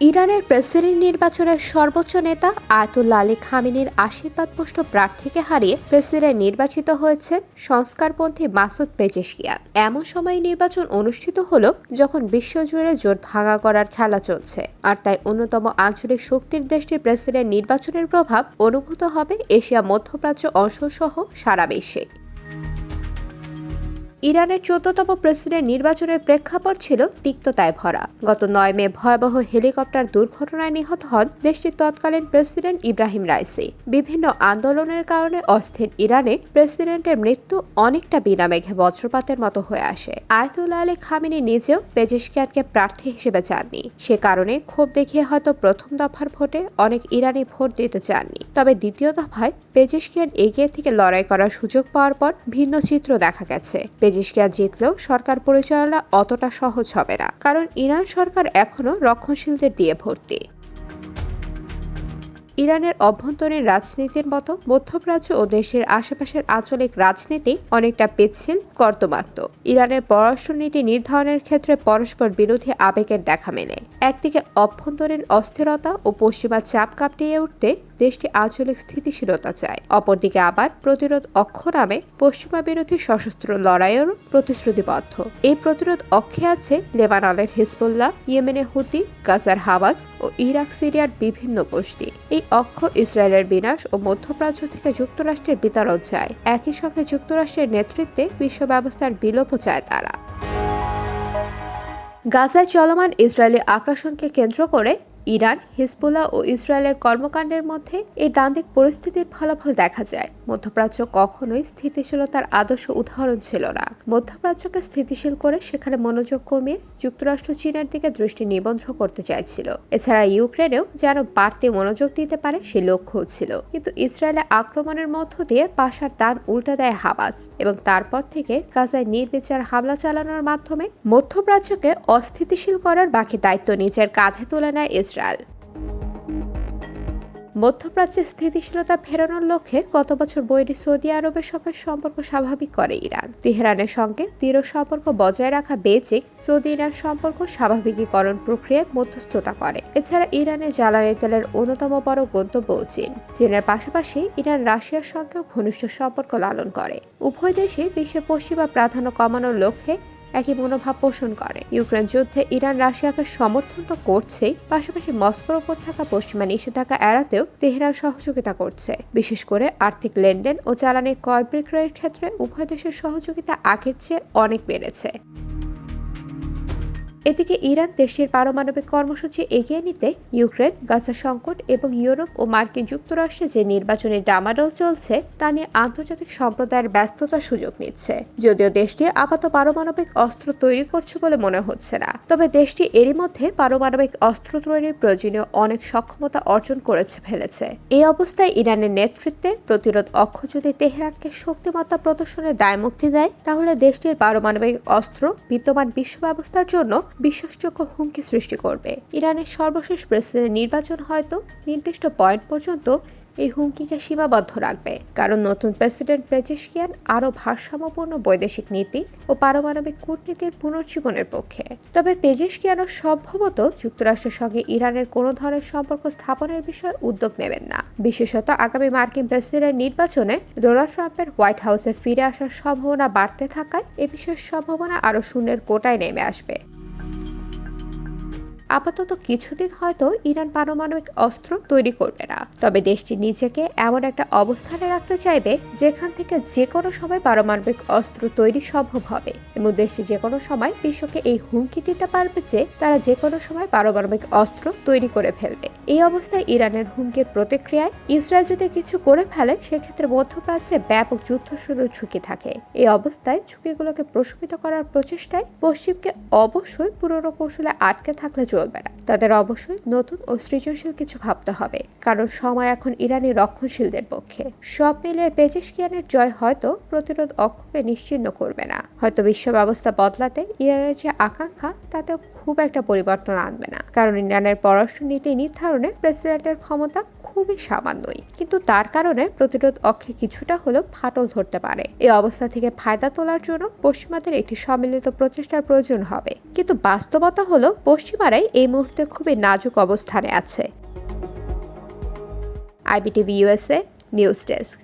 ইরানের প্রেসিডেন্ট নির্বাচনের সর্বোচ্চ নেতা আয়াতুল্লা আলী খামিনের আশীর্বাদপুষ্ট প্রার্থীকে হারিয়ে প্রেসিডেন্ট নির্বাচিত হয়েছে সংস্কারপন্থী মাসুদ পেজেশকিয়ান এমন সময় নির্বাচন অনুষ্ঠিত হল যখন বিশ্বজুড়ে জোট ভাঙা করার খেলা চলছে। আর তাই অন্যতম আঞ্চলিক শক্তির দেশটির প্রেসিডেন্ট নির্বাচনের প্রভাব অনুভূত হবে এশিয়া মধ্যপ্রাচ্য অংশসহ সারা বিশ্বে। ইরানের চোদ্দতম প্রেসিডেন্ট নির্বাচনের প্রেক্ষাপট ছিল তিক্ততায় ভরা। গত নয় মে ভয়াবহ হেলিকপ্টার দুর্ঘটনায় নিহত হন দেশটির তৎকালীন প্রেসিডেন্ট ইব্রাহিম রাইসি। বিভিন্ন আন্দোলনের কারণে অস্থির ইরানে প্রেসিডেন্টের মৃত্যু অনেকটা বিনা মেঘে বজ্রপাতের মতো হয়ে আসে। আয়তুল্লাহ আলী খামিনি নিজেও পেজেশকিয়ানকে প্রার্থী হিসেবে চাননি। সে কারণে ক্ষোভ দেখিয়ে হয়তো প্রথম দফার ভোটে অনেক ইরানি ভোট দিতে চাননি। তবে দ্বিতীয় দফায় পেজেশকিয়ান এগিয়ে থেকে লড়াই করার সুযোগ পাওয়ার পর ভিন্ন চিত্র দেখা গেছে। পেজেশকিয়ান জিতলেও সরকার পরিচালনা অতটা সহজ হবে না, কারণ ইরান সরকার এখনও রক্ষণশীলদের দিয়ে ভর্তি। ইরানের অভ্যন্তরীণ রাজনীতির মতো মধ্যপ্রাচ্য ও দেশের আশেপাশের আঞ্চলিক রাজনীতি অনেকটা পিচ্ছিল কর্তমাক্ত ইরানের পররাষ্ট্রনীতি নির্ধারণের ক্ষেত্রে পরস্পর বিরোধী আবেগের দেখা মেলে। একদিকে অভ্যন্তরীণ অস্থিরতা ও পশ্চিমা চাপ কাটিয়ে উঠতে দেশটি আঞ্চলিক স্থিতিশীলতা চায়। অপরদিকে আবার প্রতিরোধ অক্ষ নামে পশ্চিমা বিরোধী সশস্ত্র লড়াইয়েরও প্রতিশ্রুতিবদ্ধ। এই প্রতিরোধ অক্ষে আছে লেবাননের হিজবুল্লাহ, ইয়েমেনে হুতি, গাজার হাওয়াস ও ইরাক, সিরিয়ার বিভিন্ন গোষ্ঠী। এই অক্ষ ইসরায়েলের বিনাশ ও মধ্যপ্রাচ্য থেকে যুক্তরাষ্ট্রের বিতরণ চায়। একই সঙ্গে যুক্তরাষ্ট্রের নেতৃত্বে বিশ্ব ব্যবস্থার বিলোপ চায় তারা। গাজায় চলমান ইসরায়েলি আগ্রাসনকে কেন্দ্র করে ইরান, হিজবুল্লাহ ও ইসরায়েলের কর্মকাণ্ডের মধ্যে এই দ্বান্দ্বিক পরিস্থিতির ফলাফল দেখা যায়। মধ্যপ্রাচ্য কখনোই স্থিতিশীলতার আদর্শ উদাহরণ ছিল না। মধ্যপ্রাচ্যকে স্থিতিশীল করে সেখানে মনোযোগ কমিয়ে যুক্তরাষ্ট্র চীনের দিকে দৃষ্টি নিবন্ধ করতে চাইছিল। এছাড়া ইউক্রেনেও যেন বাড়তি মনোযোগ দিতে পারে সে লক্ষ্যও ছিল। কিন্তু ইসরায়েলে আক্রমণের মধ্য দিয়ে পাশার দান উল্টে দেয় হাবাস এবং তারপর থেকে গাজায় নির্বিচার হামলা চালানোর মাধ্যমে মধ্যপ্রাচ্যকে অস্থিতিশীল করার বাকি দায়িত্ব নিজের কাঁধে তুলে নেয় ইসরায়েল। মধ্যপ্রাচ্যে স্থিতিশীলতা ফেরানোর লক্ষ্যে গত বছর বৈরী সৌদি আরবের সঙ্গে সম্পর্ক স্বাভাবিক করে ইরান। তেহরানের সঙ্গে দৃঢ় সম্পর্ক বজায় রাখা বেজিং সৌদি ইরান সম্পর্ক স্বাভাবিকীকরণ প্রক্রিয়ায় মধ্যস্থতা করে। এছাড়া ইরানের জ্বালানি তেলের অন্যতম বড় গন্তব্য চীন। চীনের পাশাপাশি ইরান রাশিয়ার সঙ্গেও ঘনিষ্ঠ সম্পর্ক লালন করে। উভয় দেশে বিশ্বে পশ্চিমা প্রাধান্য কমানোর লক্ষ্যে একই মনোভাব পোষণ করে। ইউক্রেন যুদ্ধে ইরান রাশিয়াকে সমর্থন তো করছেই, পাশাপাশি মস্কোর ওপর থাকা পশ্চিমা নিষেধাজ্ঞা এড়াতেও তেহরান সহযোগিতা করছে। বিশেষ করে আর্থিক লেনদেন ও জ্বালানি ক্রয় বিক্রয়ের ক্ষেত্রে উভয় দেশের সহযোগিতা আগের চেয়ে অনেক বেড়েছে। এদিকে ইরান দেশটির পারমাণবিক কর্মসূচি এগিয়ে নিতে ইউক্রেন, গাজা সংকট এবং ইউরোপ ও মার্কিন যুক্তরাষ্ট্রে যে নির্বাচনের ডামাডোল চলছে, তা নিয়ে আন্তর্জাতিক সম্প্রদায়ের ব্যস্ততার সুযোগ নিচ্ছে। যদিও দেশটি আপাত পারমাণবিক অস্ত্র তৈরি করছে বলে মনে হচ্ছে না, তবে দেশটি এরই মধ্যে পারমাণবিক অস্ত্র তৈরির প্রয়োজনীয় অনেক সক্ষমতা অর্জন করেছে ফেলেছে। এই অবস্থায় ইরানের নেতৃত্বে প্রতিরোধ অক্ষ যদি তেহরানকে শক্তিমত্তা প্রদর্শনের দায়মুক্তি দেয়, তাহলে দেশটির পারমাণবিক অস্ত্র বিদ্যমান বিশ্ব ব্যবস্থার জন্য বিশ্বাসযোগ্য হুমকি সৃষ্টি করবে। ইরানের সর্বশেষ প্রেসিডেন্ট নির্বাচন হয়তো নির্দিষ্ট পয়েন্ট পর্যন্ত এই হুমকিকে সীমাবদ্ধ রাখবে। কারণ নতুন প্রেসিডেন্ট পেজেশকিয়ান আরও ভারসাম্যপূর্ণ বৈদেশিক নীতি ও পারমাণবিক কূটনীতির পুনর্জীবনের পক্ষে। তবে পেজেশকিয়ানও সম্ভবত যুক্তরাষ্ট্রের সঙ্গে ইরানের কোনো ধরনের সম্পর্ক স্থাপনের বিষয়ে উদ্যোগ নেবেন না। বিশেষত আগামী মার্কিন প্রেসিডেন্ট নির্বাচনে ডোনাল্ড ট্রাম্পের হোয়াইট হাউসে ফিরে আসার সম্ভাবনা বাড়তে থাকায় এ বিষয়ের সম্ভাবনা আরও শূন্যের কোটায় নেমে আসবে। আপাতত কিছুদিন হয়তো ইরান পারমাণবিক অস্ত্র তৈরি করবে না। তবে দেশটি নিজেকে এমন একটা অবস্থানে রাখতে চাইবে যেখান থেকে যে কোনো সময় পারমাণবিক অস্ত্র তৈরি সম্ভব হবে এবং দেশটি যে কোনো সময় বিশ্বকে এই হুমকি দিতে পারবে যে তারা যে কোনো সময় পারমাণবিক অস্ত্র তৈরি করে ফেলবে। এই অবস্থায় ইরানের হুমকির প্রতিক্রিয়ায় ইসরায়েল যদি কিছু করে ফেলে, সেক্ষেত্রে মধ্যপ্রাচ্যে ব্যাপক যুদ্ধ শুরুর ঝুঁকি থাকে। এই অবস্থায় ঝুঁকিগুলোকে প্রশমিত করার প্রচেষ্টায় পশ্চিমকে অবশ্যই পুরনো কৌশলে আটকে থাকলে চলবে না। তাদের অবশ্যই নতুন ও সৃজনশীল কিছু ভাবতে হবে, কারণ সময় এখন ইরানি রক্ষণশীলদের পক্ষে। সব মিলিয়ে পেজেশকিয়ানের জয় হয়তো প্রতিরোধ অক্ষকে নিশ্চিন্ন করবে না। হয়তো বিশ্ব ব্যবস্থা বদলাতে ইরানের যে আকাঙ্ক্ষা, তাতেও খুব একটা পরিবর্তন আনবে না। কারণ ইরানের পররাষ্ট্র নীতি নির্ধারণ কারণে প্রেসিডেন্টের ক্ষমতা খুবই সামান্যই। কিন্তু তার কারণে প্রতিরোধ অক্ষে কিছুটা হলেও ফাটল ধরতে পারে। এই অবস্থা থেকে ফায়দা তোলার জন্য পশ্চিমাদের একটি সম্মিলিত প্রচেষ্টার প্রয়োজন হবে। কিন্তু বাস্তবতা হলো পশ্চিমারাই এই মুহূর্তে খুবই নাজুক অবস্থানে আছে। IBTV USA news desk.